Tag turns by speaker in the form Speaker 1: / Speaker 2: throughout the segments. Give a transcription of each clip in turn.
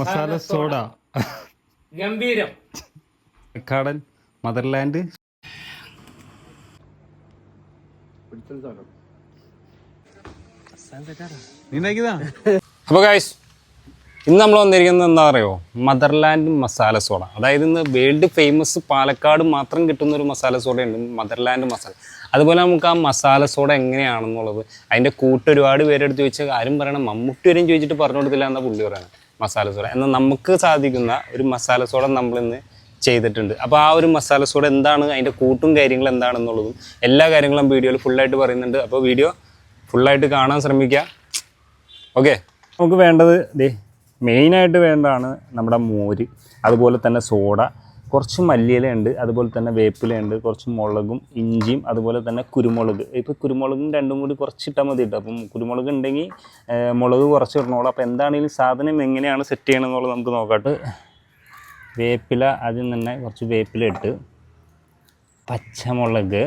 Speaker 1: Masala soda.
Speaker 2: ഗംഭീരം.
Speaker 1: കടൽ motherland.
Speaker 3: അപ്പോൾ ഗൈസ് ഇന്ന് നമ്മൾ വന്നിരിക്കുന്നത് എന്താ പറയുമോ മദർലാൻഡ് മസാല സോഡ. അതായത് ഇന്ന് വേൾഡ് ഫേമസ് പാലക്കാട് മാത്രം കിട്ടുന്ന ഒരു മസാല സോഡയുണ്ട്. മദർലാൻഡ് മസാല. അതുപോലെ നമുക്ക് ആ മസാല സോഡ എങ്ങനെയാണെന്നുള്ളത് അതിന്റെ കൂട്ട് ഒരുപാട് പേരെടുത്ത് ചോദിച്ചാൽ ആരും പറയണം മമ്മൂട്ടി വരെയും ചോദിച്ചിട്ട് പറഞ്ഞു കൊടുത്തില്ല എന്നാ പുള്ളി പറയണം മസാല സോഡ. എന്നാൽ നമുക്ക് സാധിക്കുന്ന ഒരു മസാല സോഡ നമ്മളിന്ന് ചെയ്തിട്ടുണ്ട്. അപ്പോൾ ആ ഒരു മസാല സോഡ എന്താണ്? അതിന്റെ കൂട്ടും കാര്യങ്ങളും എന്താണെന്നുള്ളതും എല്ലാ കാര്യങ്ങളും വീഡിയോയിൽ ഫുള്ളായിട്ട് പറയുന്നുണ്ട്. അപ്പോൾ വീഡിയോ ഫുള്ളായിട്ട് കാണാൻ ശ്രമിക്കുക. ഓക്കെ? നമുക്ക് വേണ്ടത് ദേ മെയിനായിട്ട് വേണ്ടതാണ് നമ്മുടെ മോര്. അതുപോലെ തന്നെ സോഡ. കുറച്ച് മല്ലിയിലുണ്ട് അതുപോലെ തന്നെ വേപ്പിലയുണ്ട് കുറച്ച് മുളകും ഇഞ്ചിയും അതുപോലെ തന്നെ കുരുമുളക്. ഇപ്പോൾ കുരുമുളകും രണ്ടും കൂടി കുറച്ചിട്ടാൽ മതി കേട്ടോ അപ്പം കുരുമുളക് ഉണ്ടെങ്കിൽ മുളക് കുറച്ച് ഇടണോളൂ അപ്പോൾ എന്താണെങ്കിലും സാധനം എങ്ങനെയാണ് സെറ്റ് ചെയ്യണമെന്നുള്ളത് നമുക്ക് നോക്കാട്ട് വേപ്പില ആദ്യം തന്നെ കുറച്ച് വേപ്പില ഇട്ട് പച്ചമുളക്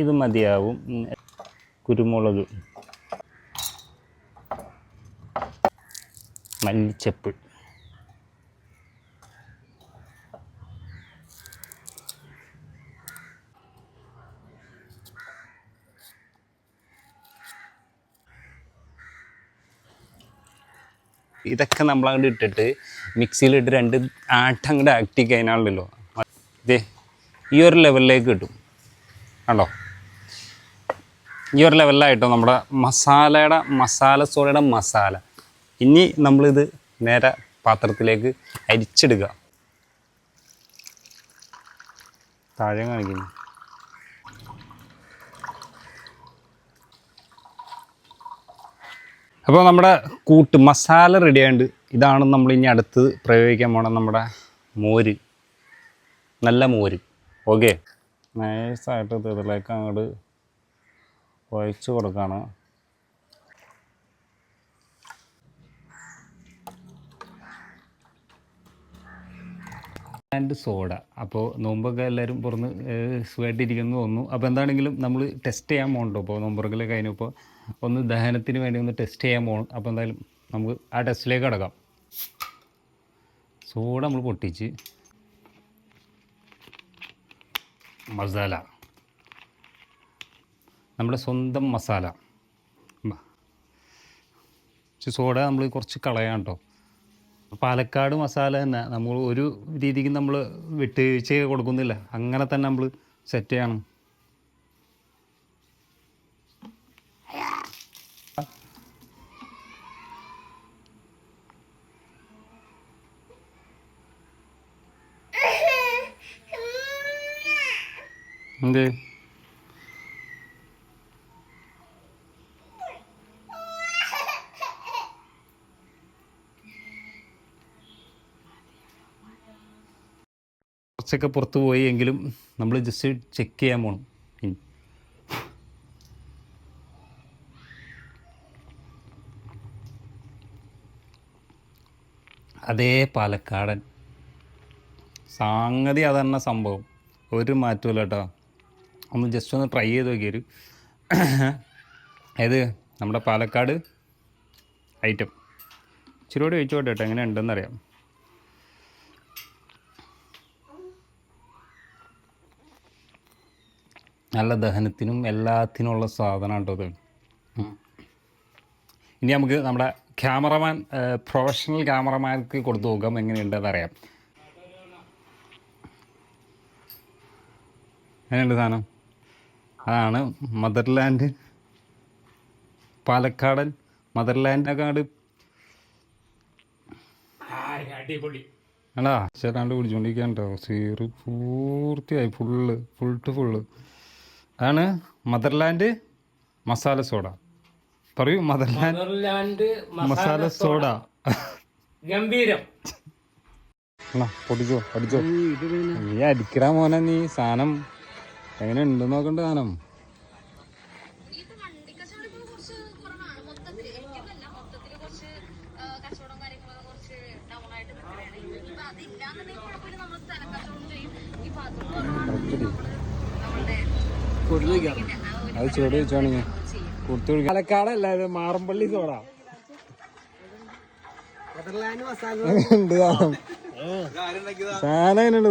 Speaker 3: ഇത് മതിയാവും. കുരുമുളക് മല്ലിച്ചപ്പ്. ഇതൊക്കെ നമ്മൾ അങ്ങോട്ട് ഇട്ടിട്ട് മിക്സിയിലിട്ട് രണ്ട് ആട്ടം അങ്ങോട്ട് ആക്ടി കഴിഞ്ഞാണല്ലോ ഇതേ ഈ ഒരു ലെവലിലേക്ക് കിട്ടും. കണ്ടോ? ഈ ഒരു ലെവലിലായിട്ടോ നമ്മുടെ മസാലയുടെ മസാല സോളയുടെ മസാല. ഇനി നമ്മളിത് നേരെ പാത്രത്തിലേക്ക് അരിച്ചെടുക്കുക. താഴെ കാണിക്കുന്നു. അപ്പോൾ നമ്മുടെ കൂട്ട് മസാല റെഡി ആയതുകൊണ്ട് ഇതാണ് നമ്മൾ ഇനി അടുത്ത് പ്രയോഗിക്കാൻ പോണ നമ്മുടെ മോര്. നല്ല മോര്. ഓക്കെ നൈസായിട്ട് ഇതിലേക്ക് അങ്ങോട്ട് കുഴച്ച് കൊടുക്കുകയാണ് ആൻഡ് സോഡ അപ്പോൾ നോമ്പൊക്കെ എല്ലാവരും പുറന്ന് സുഖമായിട്ടിരിക്കുന്നു തോന്നുന്നു. അപ്പോൾ എന്താണെങ്കിലും നമ്മൾ ടെസ്റ്റ് ചെയ്യാൻ പോകണ്ടോ അപ്പോൾ നോമ്പുറകളെ കഴിഞ്ഞപ്പോൾ ഒന്ന് ദഹനത്തിന് വേണ്ടി ഒന്ന് ടെസ്റ്റ് ചെയ്യാൻ പോകണം അപ്പോൾ എന്തായാലും നമുക്ക് ആ ടെസ്റ്റിലേക്ക് കിടക്കാം. സോഡ നമ്മൾ പൊട്ടിച്ച് മസാല. നമ്മുടെ സ്വന്തം മസാല. സോഡ നമ്മൾ കുറച്ച് കളയാം കേട്ടോ. പാലക്കാട് മസാല തന്നെ നമ്മൾ ഒരു രീതിക്ക് നമ്മൾ വിട്ടുവീഴ്ച കൊടുക്കുന്നില്ല. അങ്ങനെ തന്നെ നമ്മൾ സെറ്റ് ചെയ്യണം. എന്തേ കുറച്ചൊക്കെ പുറത്ത് പോയി എങ്കിലും നമ്മൾ ജസ്റ്റ് ചെക്ക് ചെയ്യാൻ പോകണം. അതേ പാലക്കാടൻ. സംഗതി അതന്നെ സംഭവം. ഒരു മാറ്റമില്ല കേട്ടോ. ഒന്ന് ജസ്റ്റ് ഒന്ന് ട്രൈ ചെയ്ത് നോക്കിയൊരു. അതായത് നമ്മുടെ പാലക്കാട് ഐറ്റം ഇച്ചിരി കൂടി ഒഴിച്ചോട്ടെ കേട്ടോ എങ്ങനെ ഉണ്ടെന്നറിയാം നല്ല ദഹനത്തിനും എല്ലാത്തിനുമുള്ള സാധനം കേട്ടോ ഇത്. ഇനി നമുക്ക് നമ്മുടെ ക്യാമറമാൻ പ്രൊഫഷണൽ ക്യാമറമാർക്ക് കൊടുത്തു നോക്കാം എങ്ങനെയുണ്ടെന്ന് അറിയാം. എങ്ങനെയുണ്ട് സാധനം? അതാണ് മദർലാൻഡ്. പാലക്കാടൻ മദർലാൻഡ് കാട്.
Speaker 2: അടിപൊളി.
Speaker 1: അല്ല ചേട്ടാണ്ട് കുടിച്ചോണ്ടിരിക്കാൻ കേട്ടോ സീറ് പൂർത്തിയായി ഫുള്ള് ഫുൾ ടു ഫുള്ള് അതാണ് മദർലാൻഡ് മസാല സോഡ. പറയൂ മദർലാൻഡ് മസാല സോഡ.
Speaker 2: ഗംഭീരം.
Speaker 1: പൊടിച്ചോ അടിച്ചോ. നീ അടിക്കടാ മോനെ നീ സാധനം എങ്ങനെ ഉണ്ട് നോക്കണ്ട സാധനം?
Speaker 4: ഇപ്പൊ അത്
Speaker 1: ചൂട് വെച്ചോണെങ്കിൽ കൊടുത്തു പാലക്കാടല്ല ഇത് മാറമ്പള്ളി സോഡ
Speaker 3: ഉണ്ട് സാധനം? സാധനം എങ്ങനെയുണ്ട്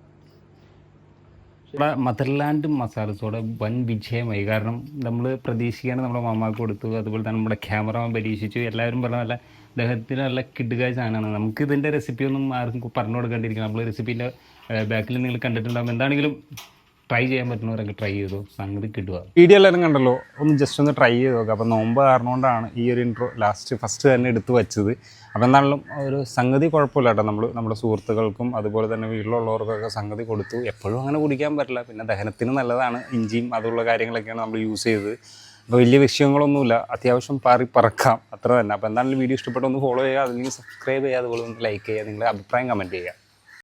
Speaker 1: മദർലാൻഡ് മസാല സോഡ വൻ വിജയമായി. കാരണം നമ്മൾ പ്രതീക്ഷിക്കാണ്ട് നമ്മുടെ മാമാക്ക് കൊടുത്തു അതുപോലെ തന്നെ നമ്മുടെ ക്യാമറമാൻ പരീക്ഷിച്ചു. എല്ലാവരും പറഞ്ഞ നല്ല അദ്ദേഹത്തിന് നല്ല കിടുകായ സാധനമാണ്. നമുക്ക് ഇതിന്റെ റെസിപ്പി ഒന്നും ആർക്കും പറഞ്ഞു കൊടുക്കേണ്ടിയിരിക്കണം നമ്മൾ റെസിപ്പിന്റെ ബാക്കിൽ നിങ്ങൾ കണ്ടിട്ടുണ്ടാകും എന്താണെങ്കിലും ട്രൈ ചെയ്യാൻ പറ്റുന്നവരൊക്കെ ട്രൈ ചെയ്തു. സംഗതി കിട്ടുക.
Speaker 3: വീഡിയോ എല്ലാവരും കണ്ടല്ലോ? ഒന്ന് ജസ്റ്റ് ഒന്ന് ട്രൈ ചെയ്ത് നോക്കുക അപ്പോൾ നോമ്പ് കാരണം കൊണ്ടാണ് ഈ ഒരു ഇൻട്രോ ലാസ്റ്റ് ഫസ്റ്റ് തന്നെ എടുത്തു വെച്ചത്. അപ്പോൾ എന്താണെങ്കിലും ഒരു സംഗതി കുഴപ്പമില്ല കേട്ടോ നമ്മൾ നമ്മുടെ സുഹൃത്തുക്കൾക്കും അതുപോലെ തന്നെ വീട്ടിലുള്ളവർക്കൊക്കെ സംഗതി കൊടുത്തു. എപ്പോഴും അങ്ങനെ കുടിക്കാൻ പറ്റില്ല. പിന്നെ ദഹനത്തിന് നല്ലതാണ്. ഇഞ്ചിയും അതുള്ള കാര്യങ്ങളൊക്കെയാണ് നമ്മൾ യൂസ് ചെയ്തത്. അപ്പോൾ വലിയ വിഷയങ്ങളൊന്നുമില്ല. അത്യാവശ്യം പാറി പറക്കാം. അത്ര തന്നെ. അപ്പോൾ എന്താണെങ്കിലും വീഡിയോ ഇഷ്ടപ്പെട്ടൊന്ന് ഫോളോ ചെയ്യുക. അല്ലെങ്കിൽ സബ്സ്ക്രൈബ് ചെയ്യുക. അതുപോലെ ഒന്ന് ലൈക്ക് ചെയ്യുക. നിങ്ങളുടെ അഭിപ്രായം കമന്റ് ചെയ്യുക.